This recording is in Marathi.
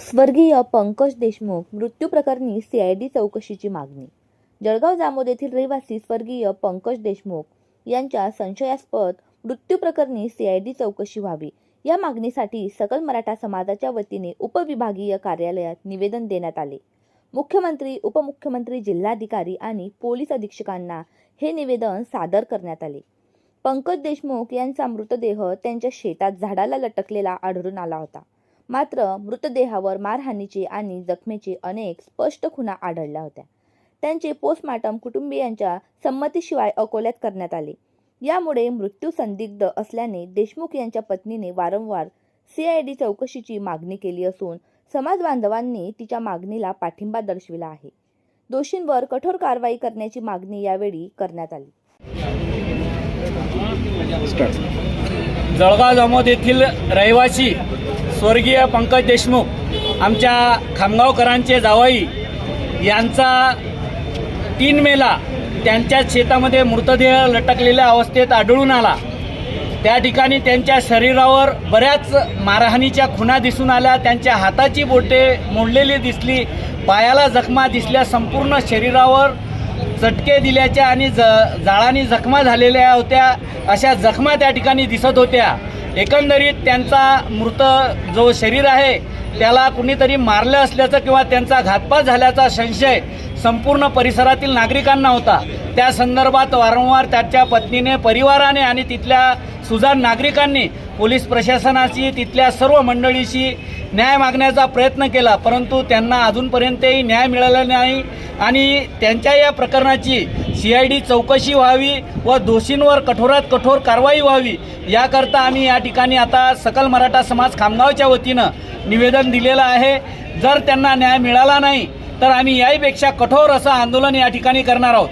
स्वर्गीय पंकज देशमुख मृत्यू प्रकरणी सीआयडी चौकशीची मागणी. जळगाव जामोद येथील रहिवासी स्वर्गीय पंकज देशमुख यांच्या संशयास्पद मृत्यू प्रकरणी सीआयडी चौकशी व्हावी. या मागणीसाठी सकल मराठा समाजाच्या वतीने उपविभागीय कार्यालयात निवेदन देण्यात आले. मुख्यमंत्री उपमुख्यमंत्री जिल्हाधिकारी आणि पोलीस अधीक्षकांना हे निवेदन सादर करण्यात आले. पंकज देशमुख यांचा मृतदेह त्यांच्या शेतात झाडाला लटकलेला आढळून आला होता. मात्र मृतदेहावर मारहाणीचे आणि जखमेचे अनेक स्पष्ट खुणा आढळल्या होत्या. त्यांचे पोस्टमार्टम कुटुंबियांच्या संमतीशिवाय अकोल्यात करण्यात आले. यामुळे मृत्यू संदिग्ध असल्याने देशमुख यांच्या पत्नीने वारंवार सीआयडी चौकशीची मागणी केली असून समाज बांधवांनी तिच्या मागणीला पाठिंबा दर्शविला आहे. दोषींवर कठोर कारवाई करण्याची मागणी यावेळी करण्यात आली. जळगाव जामोद येथील रहिवासी स्वर्गीय पंकज देशमुख आमच्या खामगावकरांचे जावई यांचा तीन मेला त्यांच्या शेतामध्ये मृतदेह लटकलेल्या अवस्थेत आढळून आला. त्या ठिकाणी त्यांच्या शरीरावर बऱ्याच मारहाणीच्या खुणा दिसून आल्या. त्यांच्या हाताची बोटे मोडलेली दिसली. पायाला जखमा दिसल्या. संपूर्ण शरीरावर चटके दिल्याच्या आणि ज जाळानी जखमा झालेल्या होत्या. अशा जखमा त्या ठिकाणी दिसत होत्या. एकंदरीत त्यांचा मृत जो शरीर आहे त्याला कुणीतरी मारलं असल्याचं किंवा त्यांचा घातपात झाल्याचा संशय संपूर्ण परिसरातील नागरिकांना होता. त्या संदर्भात वारंवार त्याच्या पत्नीने परिवाराने आणि तिथल्या सुजाण नागरिकांनी पोलीस प्रशासनाशी तिथल्या सर्व मंडळीशी न्याय मागण्याचा प्रयत्न केला. परंतु त्यांना अजूनपर्यंतही न्याय मिळाला नाही आणि त्यांच्या या प्रकरणाची सी आय डी चौकशी व्हावी व दोषींवर कठोरात कठोर कारवाई व्हावी याकरता आम्ही या ठिकाणी आता सकल मराठा समाज खामगावच्या वतीनं निवेदन दिलेलं आहे. जर त्यांना न्याय मिळाला नाही तर आम्ही याहीपेक्षा कठोर असं आंदोलन या ठिकाणी करणार आहोत.